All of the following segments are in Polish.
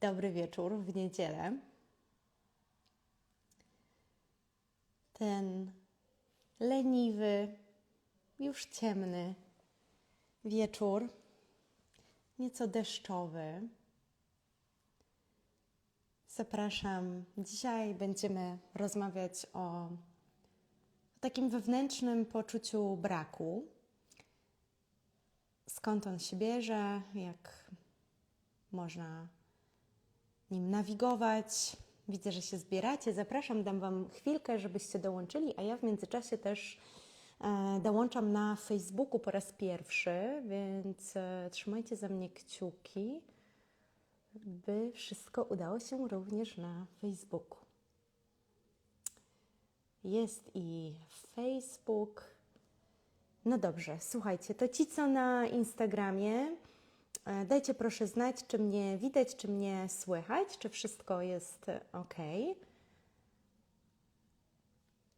dobry wieczór w niedzielę. Ten leniwy, już ciemny wieczór, nieco deszczowy. Zapraszam. Dzisiaj będziemy rozmawiać o, takim wewnętrznym poczuciu braku. Skąd on się bierze, jak można nim nawigować. Widzę, że się zbieracie. Zapraszam, dam Wam chwilkę, żebyście dołączyli, a ja w międzyczasie też e, dołączam na Facebooku po raz pierwszy, więc e, trzymajcie za mnie kciuki, by wszystko udało się również na Facebooku. Jest i Facebook. No dobrze, słuchajcie, to ci, co na Instagramie, dajcie proszę znać, czy mnie widać, czy mnie słychać, czy wszystko jest ok.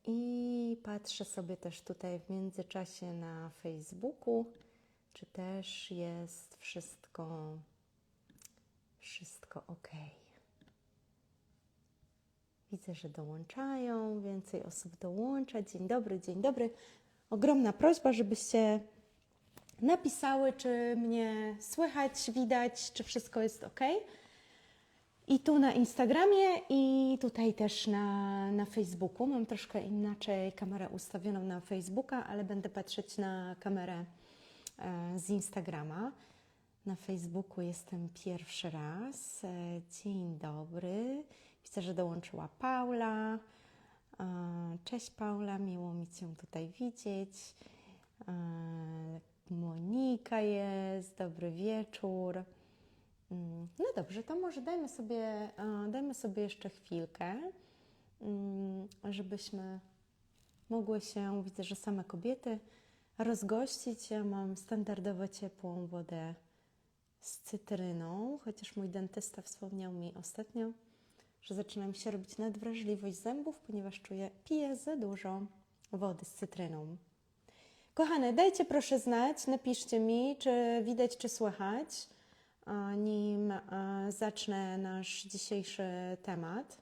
I patrzę sobie też tutaj w międzyczasie na Facebooku, czy też jest wszystko, wszystko ok. Widzę, że dołączają, więcej osób dołącza. Dzień dobry, dzień dobry. Ogromna prośba, żebyście napisały, czy mnie słychać, widać, czy wszystko jest ok. I tu na Instagramie, i tutaj też na, na Facebooku. Mam troszkę inaczej kamerę ustawioną na Facebooka, ale będę patrzeć na kamerę e, z Instagrama. Na Facebooku jestem pierwszy raz. E, Dzień dobry. Widzę, że dołączyła Paula. E, Cześć Paula, miło mi Cię tutaj widzieć. E, Monika jest, dobry wieczór. Mm, No dobrze, to może dajmy sobie, e, dajmy sobie jeszcze chwilkę, mm, żebyśmy mogły się, widzę, że same kobiety, rozgościć. Ja mam standardowo ciepłą wodę z cytryną, chociaż mój dentysta wspomniał mi ostatnio, że zaczyna mi się robić nadwrażliwość zębów, ponieważ czuję, piję za dużo wody z cytryną. Kochane, dajcie proszę znać, napiszcie mi, czy widać, czy słychać, a nim e, zacznę nasz dzisiejszy temat.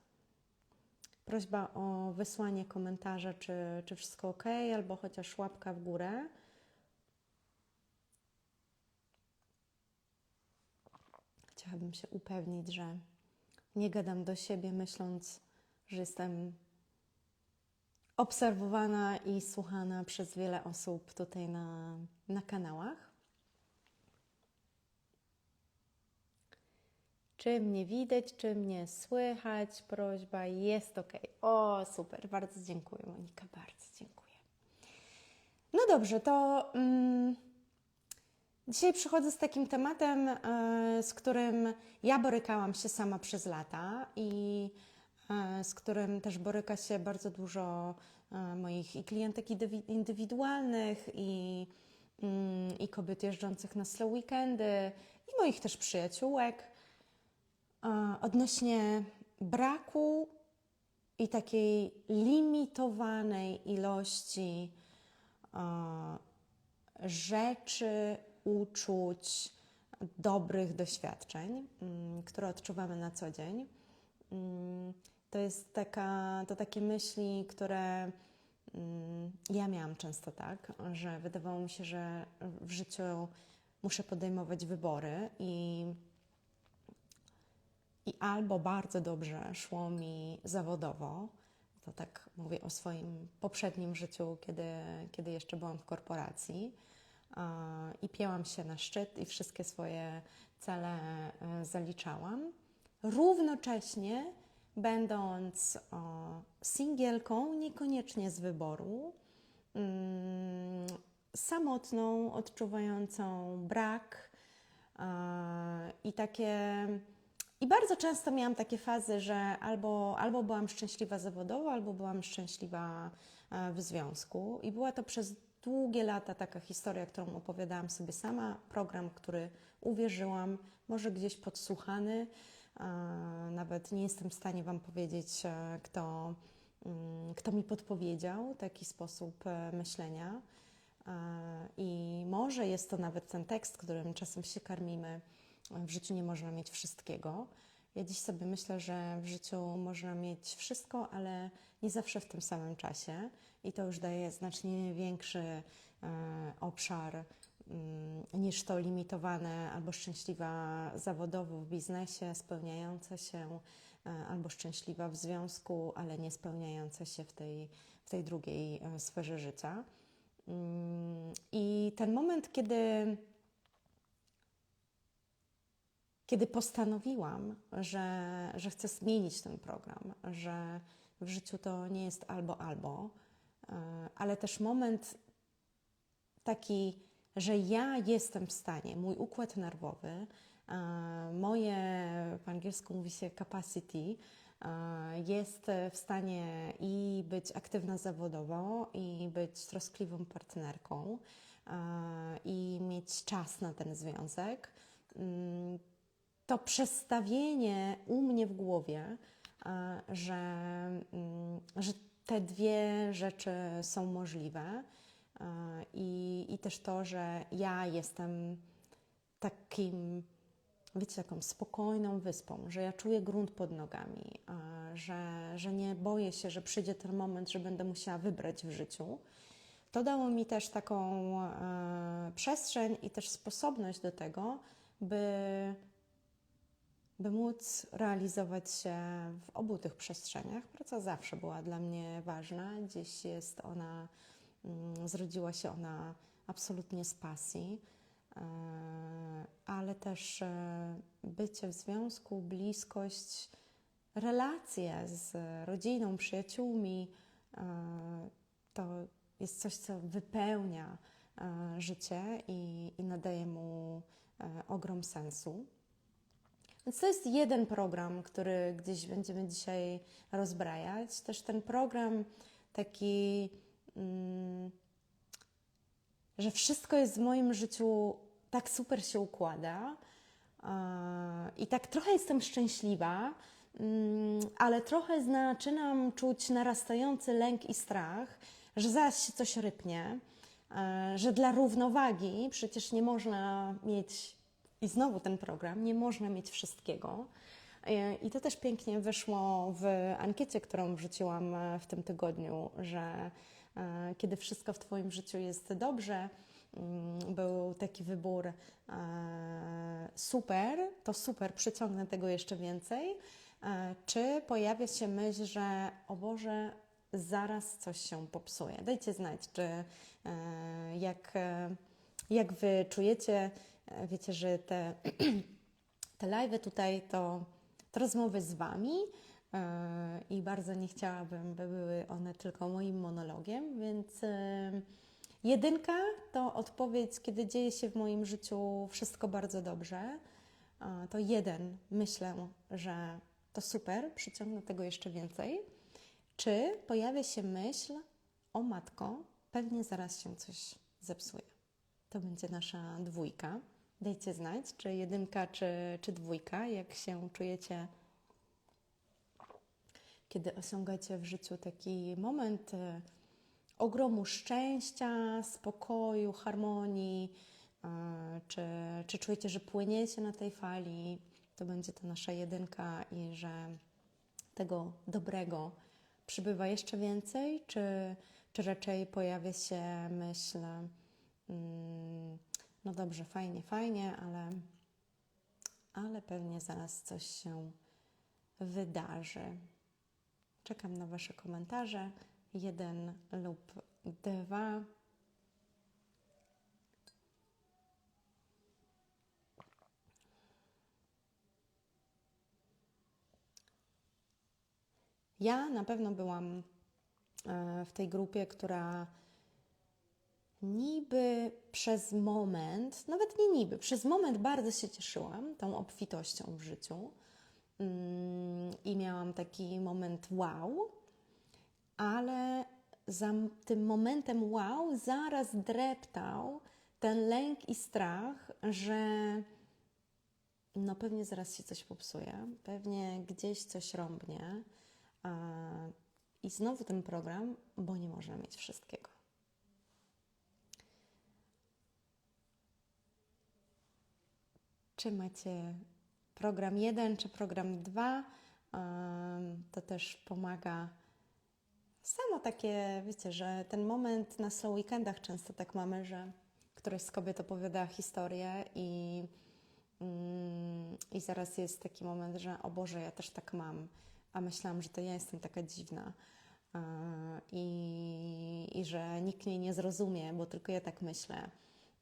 Prośba o wysłanie komentarza, czy, czy wszystko ok, albo chociaż łapka w górę. Chciałabym się upewnić, że nie gadam do siebie, myśląc, że jestem obserwowana i słuchana przez wiele osób tutaj na, na kanałach. Czy mnie widać, czy mnie słychać? Prośba jest ok. O, super, bardzo dziękuję, Monika, bardzo dziękuję. No dobrze, to mm, dzisiaj przychodzę z takim tematem, e, z którym ja borykałam się sama przez lata i z którym też boryka się bardzo dużo e, moich i klientek indywi- indywidualnych, i, mm, i kobiet jeżdżących na slow weekendy, i moich też przyjaciółek e, odnośnie braku i takiej limitowanej ilości e, rzeczy, uczuć, dobrych doświadczeń, mm, które odczuwamy na co dzień. To jest taka, to takie myśli, które mm, ja miałam często tak, że wydawało mi się, że w życiu muszę podejmować wybory i i albo bardzo dobrze szło mi zawodowo, to tak mówię o swoim poprzednim życiu, kiedy, kiedy jeszcze byłam w korporacji i pięłam się na szczyt i wszystkie swoje cele e, zaliczałam. Równocześnie, będąc singielką, niekoniecznie z wyboru, mm, samotną, odczuwającą brak i takie. I bardzo często miałam takie fazy, że albo, albo byłam szczęśliwa zawodowo, albo byłam szczęśliwa e, w związku. I była to przez długie lata taka historia, którą opowiadałam sobie sama, program, który uwierzyłam, może gdzieś podsłuchany. E, Nawet nie jestem w stanie Wam powiedzieć, e, kto, mm, kto mi podpowiedział taki sposób e, myślenia. I może jest to nawet ten tekst, którym czasem się karmimy. W życiu nie można mieć wszystkiego. Ja dziś sobie myślę, że w życiu można mieć wszystko, ale nie zawsze w tym samym czasie i to już daje znacznie większy obszar niż to limitowane albo szczęśliwa zawodowo w biznesie, spełniająca się, e, albo szczęśliwa w związku, ale nie spełniająca się w tej, w tej drugiej e, sferze życia. Mm, I ten moment, kiedy kiedy postanowiłam, że, że chcę zmienić ten program, że w życiu to nie jest albo albo, e, ale też moment taki, że ja jestem w stanie, mój układ nerwowy, moje, w angielsku mówi się capacity, jest w stanie i być aktywna zawodowo, i być troskliwą partnerką, i mieć czas na ten związek. Mm, to przestawienie u mnie w głowie, że, mm, że te dwie rzeczy są możliwe i, i też to, że ja jestem takim, wiecie, taką spokojną wyspą, że ja czuję grunt pod nogami, że, że nie boję się, że przyjdzie ten moment, że będę musiała wybrać w życiu. To dało mi też taką e, przestrzeń i też sposobność do tego, by by móc realizować się w obu tych przestrzeniach. Praca zawsze była dla mnie ważna. Dziś jest ona, zrodziła się ona absolutnie z pasji, e, ale też e, bycie w związku, bliskość, relacje z rodziną, przyjaciółmi e, to jest coś, co wypełnia życie i, i nadaje mu ogrom sensu. Więc to jest jeden program, który gdzieś będziemy dzisiaj rozbrajać. Też ten program taki, mm, że wszystko jest w moim życiu tak super się układa i tak trochę jestem szczęśliwa, mm, ale trochę zaczynam czuć narastający lęk i strach, że zaraz się coś rypnie, że dla równowagi przecież nie można mieć i znowu ten program, nie można mieć wszystkiego. E, I to też pięknie wyszło w ankiecie, którą wrzuciłam e, w tym tygodniu, że kiedy wszystko w Twoim życiu jest dobrze, mm, był taki wybór super, to super, przyciągnę tego jeszcze więcej. Czy pojawia się myśl, że o Boże, zaraz coś się popsuje? Dajcie znać, czy jak, jak Wy czujecie, E, wiecie, że te, te live tutaj to, to rozmowy z Wami e, i bardzo nie chciałabym, by były one tylko moim monologiem, więc e, jedynka to odpowiedź, kiedy dzieje się w moim życiu wszystko bardzo dobrze. To jeden, myślę, że to super, przyciągnę tego jeszcze więcej. Czy pojawia się myśl, o matko, pewnie zaraz się coś zepsuje. To będzie nasza dwójka. Dajcie znać, czy jedynka, czy, czy dwójka, jak się czujecie, kiedy osiągacie w życiu taki moment e, ogromu szczęścia, spokoju, harmonii, e, czy, czy czujecie, że płyniecie na tej fali, to będzie to nasza jedynka i że tego dobrego przybywa jeszcze więcej, czy, czy raczej pojawia się myśl, mm, no dobrze, fajnie, fajnie, ale, ale pewnie zaraz coś się wydarzy. Czekam na Wasze komentarze. Jeden lub dwa. Ja na pewno byłam e, w tej grupie, która niby przez moment, nawet nie niby, przez moment bardzo się cieszyłam tą obfitością w życiu i miałam taki moment wow, ale za tym momentem wow zaraz dreptał ten lęk i strach, że no pewnie zaraz się coś popsuje, pewnie gdzieś coś rąbnie. I znowu ten program, bo nie można mieć wszystkiego. Czy macie program jeden czy program dwa. em, To też pomaga. Samo takie, wiecie, że ten moment na slow weekendach często tak mamy, że któraś z kobiet opowiada historię i, mm, i zaraz jest taki moment, że o Boże, ja też tak mam, a myślałam, że to ja jestem taka dziwna e, i, i że nikt mnie nie zrozumie, bo tylko ja tak myślę.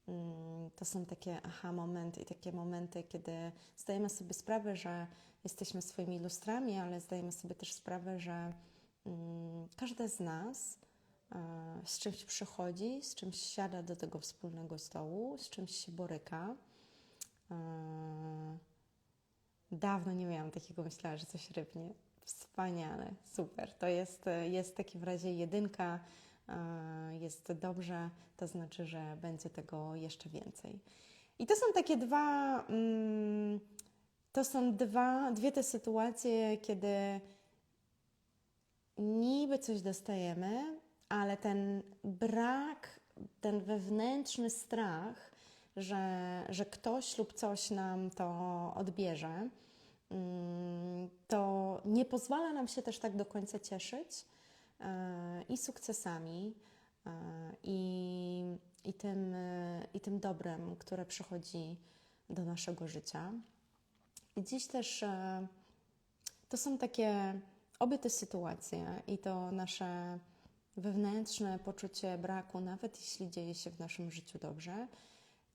Mm, To są takie aha momenty i takie momenty, kiedy zdajemy sobie sprawę, że jesteśmy swoimi lustrami, ale zdajemy sobie też sprawę, że mm, każda z nas e, z czymś przychodzi, z czymś siada do tego wspólnego stołu, z czymś się boryka. E, Dawno nie miałam takiego myślenia, że coś rybnie. Wspaniale, super. To jest, jest w takim razie jedynka, jest dobrze, to znaczy, że będzie tego jeszcze więcej. I to są takie dwa, mm, to są dwa, dwie te sytuacje, kiedy niby coś dostajemy, ale ten brak, ten wewnętrzny strach, że, że ktoś lub coś nam to odbierze, mm, to nie pozwala nam się też tak do końca cieszyć e, i sukcesami, e, i, i, tym, e, i tym dobrem, które przychodzi do naszego życia. I dziś też e, to są takie obie te sytuacje i to nasze wewnętrzne poczucie braku, nawet jeśli dzieje się w naszym życiu dobrze,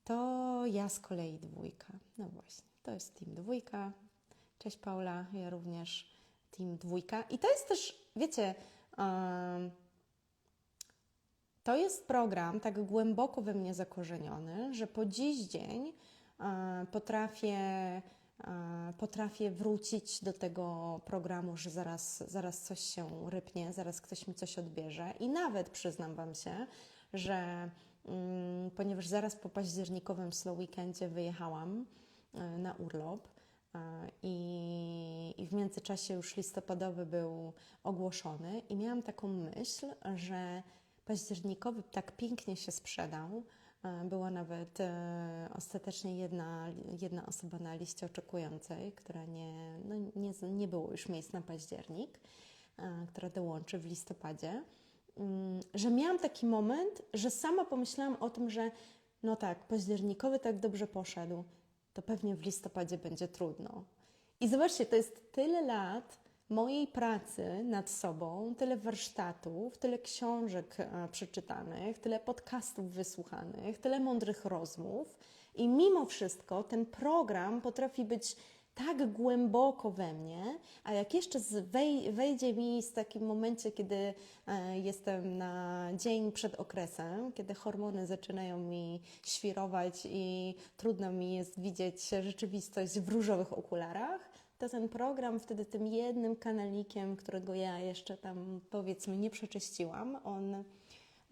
to ja z kolei dwójka. No właśnie, to jest team dwójka. Cześć Paula, ja również team dwójka. I to jest też, wiecie, to jest program tak głęboko we mnie zakorzeniony, że po dziś dzień e, potrafię, e, potrafię wrócić do tego programu, że zaraz, zaraz coś się rypnie, zaraz ktoś mi coś odbierze. I nawet przyznam Wam się, że mm, ponieważ zaraz po październikowym slow weekendzie wyjechałam e, na urlop, i, I w międzyczasie już listopadowy był ogłoszony, i miałam taką myśl, że październikowy tak pięknie się sprzedał. E, Była nawet e, ostatecznie jedna, jedna osoba na liście oczekującej, która nie, no nie, nie było już miejsc na październik, e, która dołączy w listopadzie. Mm, Że miałam taki moment, że sama pomyślałam o tym, że no tak, październikowy tak dobrze poszedł, to pewnie w listopadzie będzie trudno. I zobaczcie, to jest tyle lat mojej pracy nad sobą, tyle warsztatów, tyle książek e, przeczytanych, tyle podcastów wysłuchanych, tyle mądrych rozmów. I mimo wszystko ten program potrafi być tak głęboko we mnie, a jak jeszcze z- wej, wejdzie mi w takim momencie, kiedy e, jestem na dzień przed okresem, kiedy hormony zaczynają mi świrować i trudno mi jest widzieć rzeczywistość w różowych okularach, to ten program wtedy tym jednym kanalikiem, którego ja jeszcze tam powiedzmy nie przeczyściłam, on,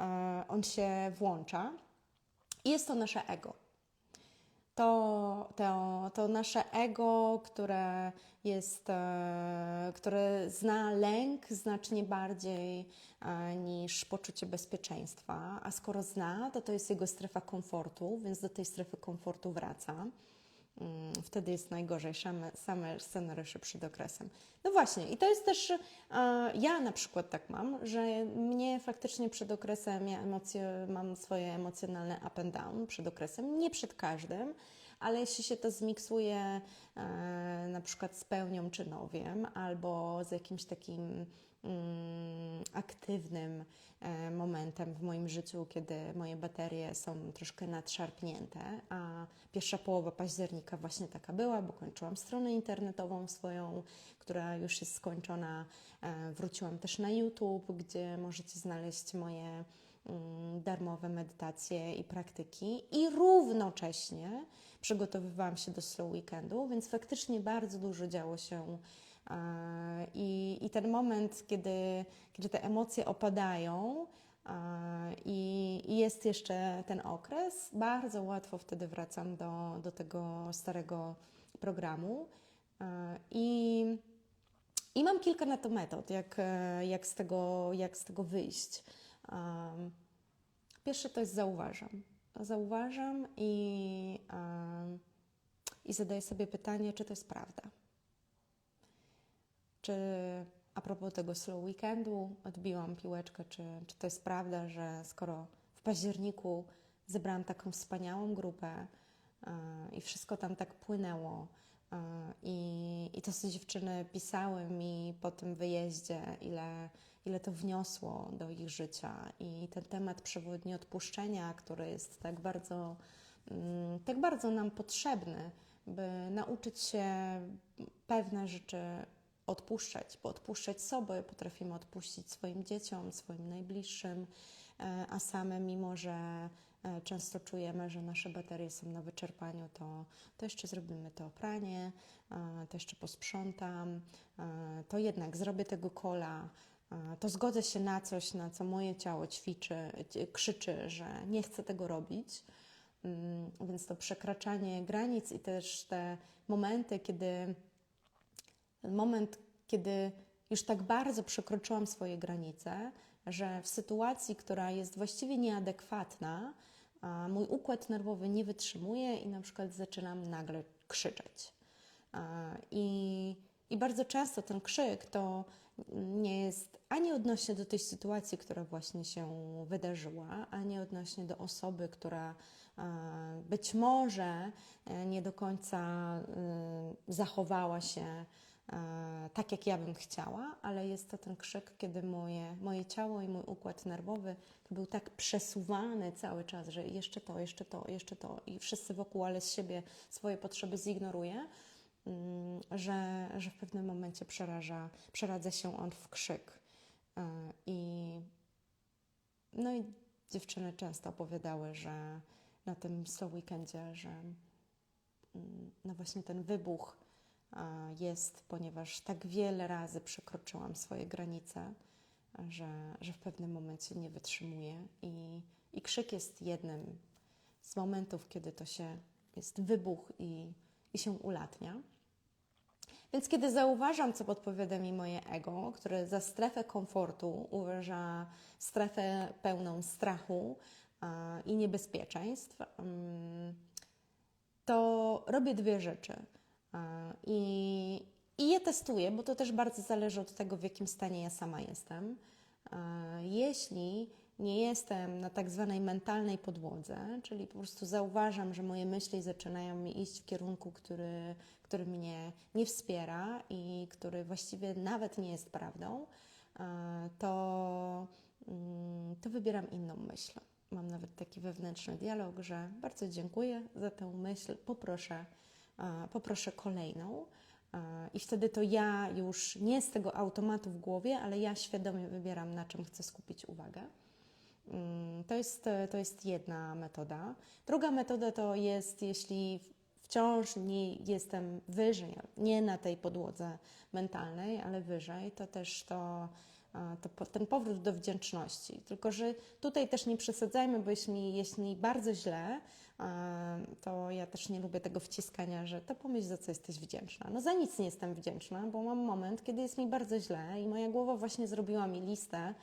e, on się włącza. Jest to nasze ego to, to, to nasze ego, które jest, e, które zna lęk znacznie bardziej e, niż poczucie bezpieczeństwa, a skoro zna, to to jest jego strefa komfortu, więc do tej strefy komfortu wraca. Mm, Wtedy jest najgorzej, same, same scenariusze przed okresem. No właśnie, i to jest też, e, ja na przykład tak mam, że mnie faktycznie przed okresem, ja emocje, mam swoje emocjonalne up and down przed okresem, nie przed każdym, ale jeśli się to zmiksuje e, na przykład z pełnią czy nowiem, albo z jakimś takim aktywnym e, momentem w moim życiu, kiedy moje baterie są troszkę nadszarpnięte, a pierwsza połowa października właśnie taka była, bo kończyłam stronę internetową swoją, która już jest skończona. E, Wróciłam też na YouTube, gdzie możecie znaleźć moje mm, darmowe medytacje i praktyki i równocześnie przygotowywałam się do slow weekendu, więc faktycznie bardzo dużo działo się i, i ten moment, kiedy, kiedy te emocje opadają i, i jest jeszcze ten okres, bardzo łatwo wtedy wracam do, do tego starego programu i i mam kilka na to metod, jak, jak, z, tego, jak z tego wyjść. Pierwsze to jest zauważam. Zauważam i, i zadaję sobie pytanie, czy to jest prawda. Czy a propos tego slow weekendu, odbiłam piłeczkę, czy, czy to jest prawda, że skoro w październiku zebrałam taką wspaniałą grupę yy, i wszystko tam tak płynęło, yy, i, to co dziewczyny pisały mi po tym wyjeździe, ile, ile to wniosło do ich życia i ten temat przewodni odpuszczenia, który jest tak bardzo, yy, tak bardzo nam potrzebny, by nauczyć się pewne rzeczy odpuszczać, bo odpuszczać sobie potrafimy odpuścić swoim dzieciom, swoim najbliższym, e, a same, mimo że e, często czujemy, że nasze baterie są na wyczerpaniu, to, to jeszcze zrobimy to pranie, e, to jeszcze posprzątam, to jednak zrobię tego kola, to zgodzę się na coś, na co moje ciało ćwiczy, krzyczy, że nie chcę tego robić. Mm, więc to przekraczanie granic i też te momenty, kiedy ten moment, kiedy już tak bardzo przekroczyłam swoje granice, że w sytuacji, która jest właściwie nieadekwatna, mój układ nerwowy nie wytrzymuje i na przykład zaczynam nagle krzyczeć. I, I bardzo często ten krzyk to nie jest ani odnośnie do tej sytuacji, która właśnie się wydarzyła, ani odnośnie do osoby, która być może e, nie do końca y, zachowała się tak, jak ja bym chciała, ale jest to ten krzyk, kiedy moje, moje ciało i mój układ nerwowy był tak przesuwany cały czas, że jeszcze to, jeszcze to, jeszcze to i wszyscy wokół, ale z siebie swoje potrzeby zignoruje, mm, że, że w pewnym momencie przeraża, przeradza się on w krzyk. E, I, no i dziewczyny często opowiadały, że na tym slow weekendzie, że mm, no właśnie ten wybuch jest, ponieważ tak wiele razy przekroczyłam swoje granice, że, że w pewnym momencie nie wytrzymuję. I, I krzyk jest jednym z momentów, kiedy to się jest wybuch i, i się ulatnia. Więc kiedy zauważam, co podpowiada mi moje ego, które za strefę komfortu uważa strefę pełną strachu i niebezpieczeństw, to robię dwie rzeczy. I, I je testuję, bo to też bardzo zależy od tego, w jakim stanie ja sama jestem. Jeśli nie jestem na tak zwanej mentalnej podłodze, czyli po prostu zauważam, że moje myśli zaczynają mi iść w kierunku, który, który mnie nie wspiera i który właściwie nawet nie jest prawdą, to, mm, to wybieram inną myśl. Mam nawet taki wewnętrzny dialog, że bardzo dziękuję za tę myśl, poproszę poproszę kolejną. I wtedy to ja już nie z tego automatu w głowie, ale ja świadomie wybieram, na czym chcę skupić uwagę. Mm, to jest, to jest jedna metoda. Druga metoda to jest, jeśli wciąż nie jestem wyżej, nie na tej podłodze mentalnej, ale wyżej, to też to to ten powrót do wdzięczności. Tylko, że tutaj też nie przesadzajmy, bo jeśli, jeśli bardzo źle, to ja też nie lubię tego wciskania, że to pomyśl, za co jesteś wdzięczna. No za nic nie jestem wdzięczna, bo mam moment, kiedy jest mi bardzo źle i moja głowa właśnie zrobiła mi listę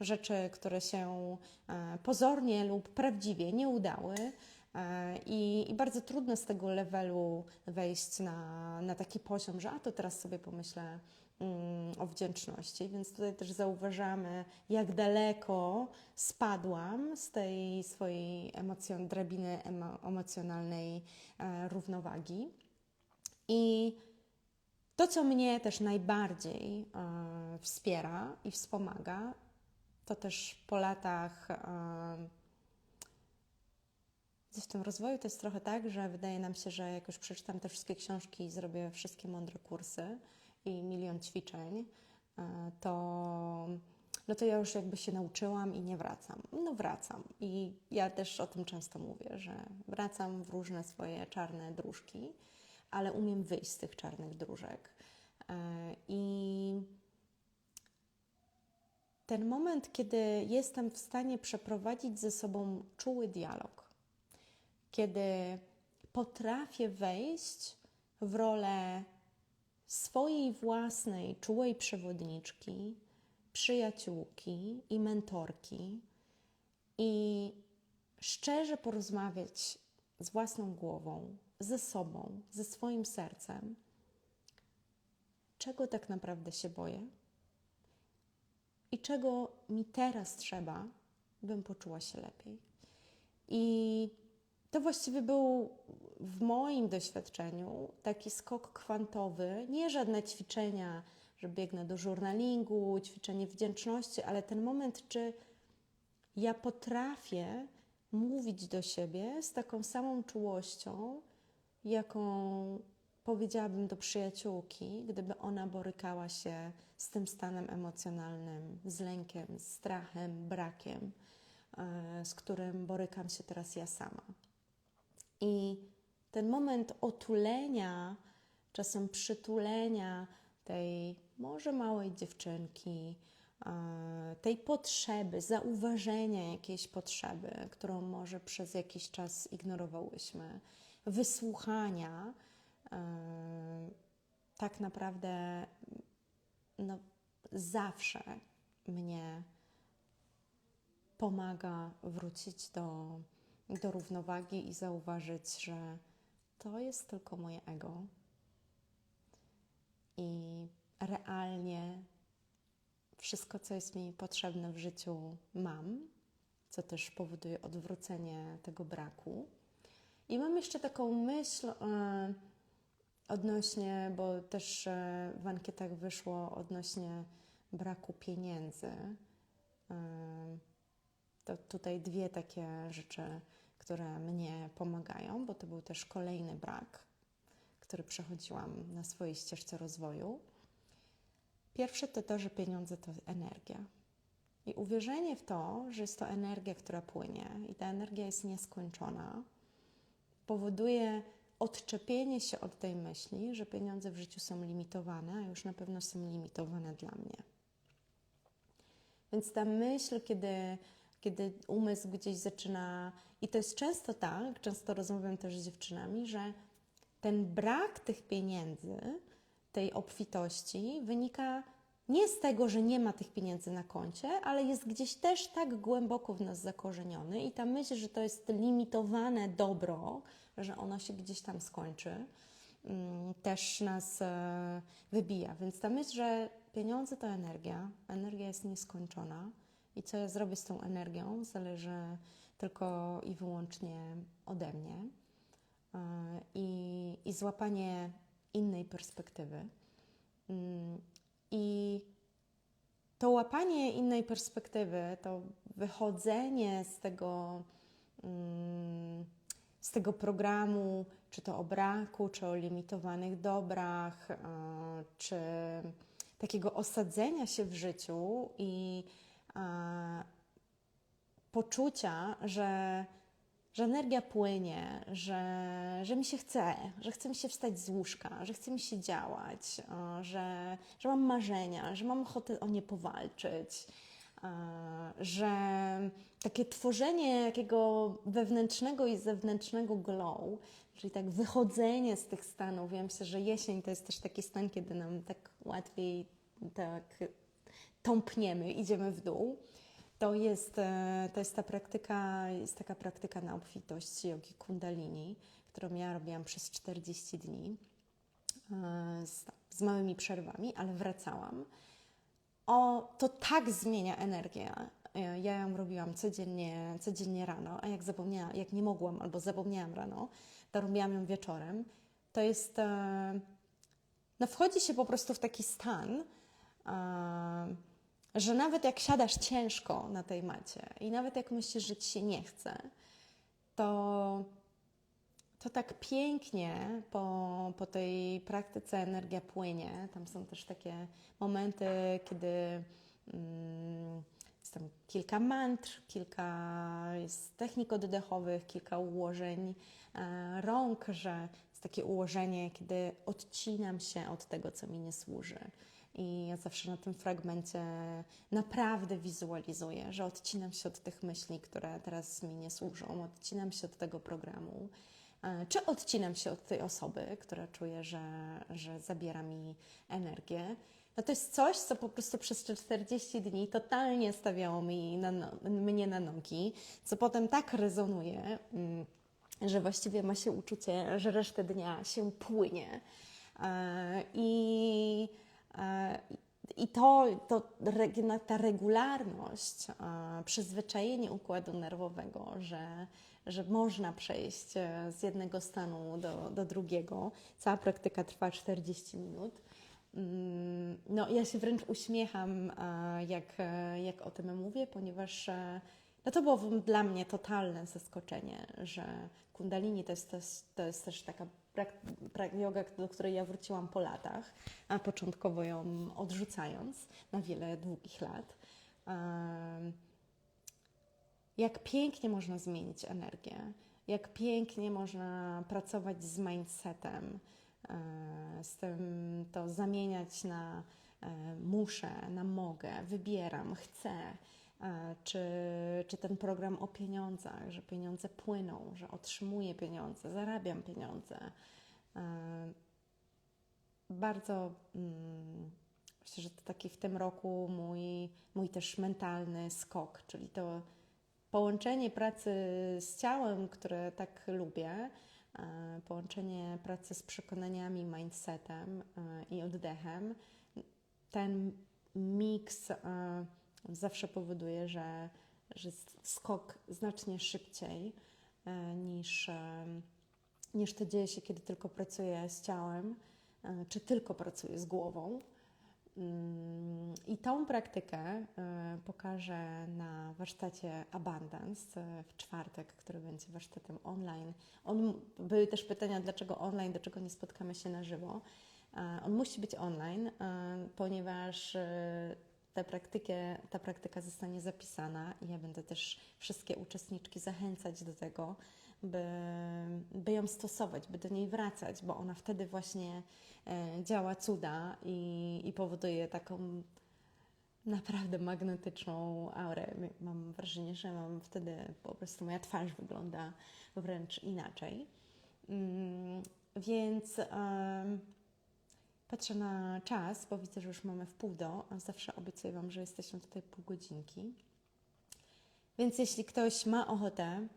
rzeczy, które się e, pozornie lub prawdziwie nie udały. E, I, I, bardzo trudno z tego levelu wejść na, na taki poziom, że a to teraz sobie pomyślę, o wdzięczności, więc tutaj też zauważamy, jak daleko spadłam z tej swojej emocjon, drabiny emocjonalnej e, równowagi. I to, co mnie też najbardziej e, wspiera i wspomaga, to też po latach e, w tym rozwoju to jest trochę tak, że wydaje nam się, że jak już przeczytam te wszystkie książki i zrobię wszystkie mądre kursy, i milion ćwiczeń, e, to, no to ja już jakby się nauczyłam i nie wracam. No wracam. I ja też o tym często mówię, że wracam w różne swoje czarne dróżki, ale umiem wyjść z tych czarnych dróżek. E, I ten moment, kiedy jestem w stanie przeprowadzić ze sobą czuły dialog, kiedy potrafię wejść w rolę swojej własnej czułej przewodniczki, przyjaciółki i mentorki i szczerze porozmawiać z własną głową, ze sobą, ze swoim sercem, czego tak naprawdę się boję i czego mi teraz trzeba, bym poczuła się lepiej. I to właściwie był w moim doświadczeniu taki skok kwantowy, nie żadne ćwiczenia, że biegnę do żurnalingu, ćwiczenie wdzięczności, ale ten moment, czy ja potrafię mówić do siebie z taką samą czułością, jaką powiedziałabym do przyjaciółki, gdyby ona borykała się z tym stanem emocjonalnym, z lękiem, z strachem, brakiem, e, z którym borykam się teraz ja sama. I ten moment otulenia, czasem przytulenia tej może małej dziewczynki, tej potrzeby, zauważenia jakiejś potrzeby, którą może przez jakiś czas ignorowałyśmy, wysłuchania, tak naprawdę no, zawsze mnie pomaga wrócić do, do równowagi i zauważyć, że to jest tylko moje ego. I realnie wszystko, co jest mi potrzebne w życiu, mam, co też powoduje odwrócenie tego braku. I mam jeszcze taką myśl e, odnośnie, bo też e, w ankietach wyszło odnośnie braku pieniędzy. E, to tutaj dwie takie rzeczy, które mnie pomagają, bo to był też kolejny brak, który przechodziłam na swojej ścieżce rozwoju. Pierwsze to to, że pieniądze to energia. I uwierzenie w to, że jest to energia, która płynie i ta energia jest nieskończona, powoduje odczepienie się od tej myśli, że pieniądze w życiu są limitowane, a już na pewno są limitowane dla mnie. Więc ta myśl, kiedy, kiedy umysł gdzieś zaczyna, i to jest często tak, często rozmawiam też z dziewczynami, że ten brak tych pieniędzy, tej obfitości wynika nie z tego, że nie ma tych pieniędzy na koncie, ale jest gdzieś też tak głęboko w nas zakorzeniony i ta myśl, że to jest limitowane dobro, że ono się gdzieś tam skończy, mm, też nas e, wybija. Więc ta myśl, że pieniądze to energia, energia jest nieskończona i co ja zrobię z tą energią, zależy tylko i wyłącznie ode mnie. E, I, i złapanie innej perspektywy. Mm, I to łapanie innej perspektywy, to wychodzenie z tego, mm, z tego programu, czy to o braku, czy o limitowanych dobrach, e, czy takiego osadzenia się w życiu i poczucia, że że energia płynie, że, że mi się chce, że chce mi się wstać z łóżka, że chce mi się działać, że, że mam marzenia, że mam ochotę o nie powalczyć, że takie tworzenie jakiego wewnętrznego i zewnętrznego glow, czyli tak wychodzenie z tych stanów. Ja myślę, że jesień to jest też taki stan, kiedy nam tak łatwiej tak tąpniemy, idziemy w dół to jest, e, to jest ta praktyka, jest taka praktyka na obfitość jogi kundalini, którą ja robiłam przez 40 dni e, z, z małymi przerwami, ale wracałam. O, to tak zmienia energię. E, ja ją robiłam codziennie, codziennie rano, a jak zapomniałam, jak nie mogłam albo zapomniałam rano, to robiłam ją wieczorem. To jest, no wchodzi się po prostu w taki stan, że nawet jak siadasz ciężko na tej macie i nawet jak myślisz, że ci się nie chce, to, to tak pięknie po, po tej praktyce energia płynie. Tam są też takie momenty, kiedy mm, jest tam kilka mantr, kilka technik oddechowych, kilka ułożeń e, rąk, że jest takie ułożenie, kiedy odcinam się od tego, co mi nie służy i ja zawsze na tym fragmencie naprawdę wizualizuję, że odcinam się od tych myśli, które teraz mi nie służą, odcinam się od tego programu, e, czy odcinam się od tej osoby, która czuje, że, że zabiera mi energię. No to jest coś, co po prostu przez 40 dni totalnie stawiało mi na, no, mnie na nogi, co potem tak rezonuje. Mm, że właściwie ma się uczucie, że resztę dnia się płynie. E, I, i to, to, ta regularność, e, przyzwyczajenie układu nerwowego, że, że można przejść e, z jednego stanu do, do drugiego, cała praktyka trwa 40 minut. Mm, No, ja się wręcz uśmiecham, e, jak, e, jak o tym mówię, ponieważ e, no to było dla mnie totalne zaskoczenie, że kundalini to jest, to jest, to jest też taka yoga, do której ja wróciłam po latach, a początkowo ją odrzucając na wiele długich lat. Jak pięknie można zmienić energię, jak pięknie można pracować z mindsetem, e, z tym to zamieniać na e, muszę, na mogę, wybieram, chcę. E, Czy, czy ten program o pieniądzach, że pieniądze płyną, że otrzymuję pieniądze, zarabiam pieniądze. E, Bardzo mm, myślę, że to taki w tym roku mój, mój też mentalny skok, czyli to połączenie pracy z ciałem, które tak lubię, e, połączenie pracy z przekonaniami, mindsetem i oddechem, ten miks zawsze powoduje, że, że skok znacznie szybciej e, niż, e, niż to dzieje się, kiedy tylko pracuję z ciałem, e, czy tylko pracuję z głową. Mm, I tą praktykę pokażę na warsztacie Abundance w czwartek, który będzie warsztatem online. On, były też pytania, dlaczego online, dlaczego nie spotkamy się na żywo. On musi być online, ponieważ tę praktykę, ta praktyka zostanie zapisana i ja będę też wszystkie uczestniczki zachęcać do tego, by, by ją stosować, by do niej wracać, bo ona wtedy właśnie e, działa cuda i, i powoduje taką naprawdę magnetyczną aurę. Mam wrażenie, że mam wtedy po prostu moja twarz wygląda wręcz inaczej. Mm, Więc patrzę na czas, bo widzę, że już mamy w pół do, a zawsze obiecuję Wam, że jesteśmy tutaj pół godzinki. Więc jeśli ktoś ma ochotę,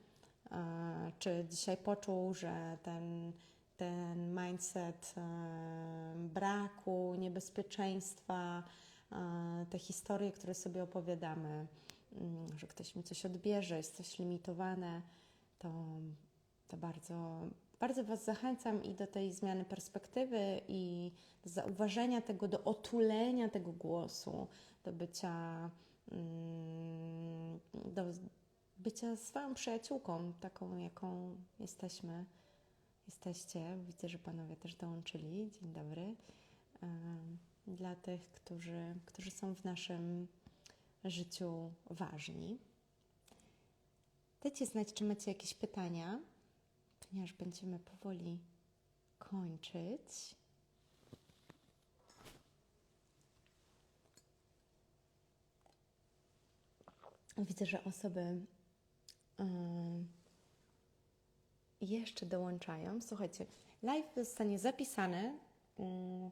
e, czy dzisiaj poczuł, że ten, ten mindset e, braku, niebezpieczeństwa, e, te historie, które sobie opowiadamy, mm, że ktoś mi coś odbierze, jest coś limitowane, to, to bardzo, bardzo Was zachęcam i do tej zmiany perspektywy i do zauważenia tego, do otulenia tego głosu, do bycia, mm, do bycia swoją przyjaciółką, taką jaką jesteśmy, jesteście. Widzę, że Panowie też dołączyli. Dzień dobry. Dla tych, którzy, którzy są w naszym życiu ważni. Dajcie znać, czy macie jakieś pytania, ponieważ będziemy powoli kończyć. Widzę, że osoby em, jeszcze dołączają. Słuchajcie, live zostanie zapisany. Mm,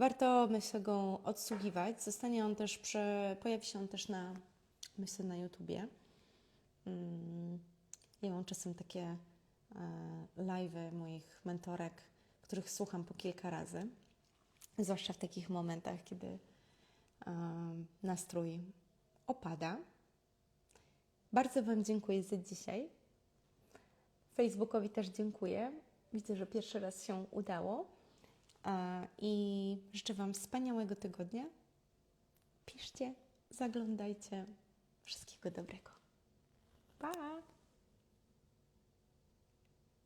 Warto, myślę, go odsłuchiwać. Zostanie on też, przy, pojawi się on też na, myślę, na YouTubie. Mm, Ja mam czasem takie e, live'y moich mentorek, których słucham po kilka razy. Zwłaszcza w takich momentach, kiedy em, nastrój opada. Bardzo Wam dziękuję za dzisiaj. Facebookowi też dziękuję. Widzę, że pierwszy raz się udało. E, I życzę Wam wspaniałego tygodnia. Piszcie, zaglądajcie. Wszystkiego dobrego. Pa!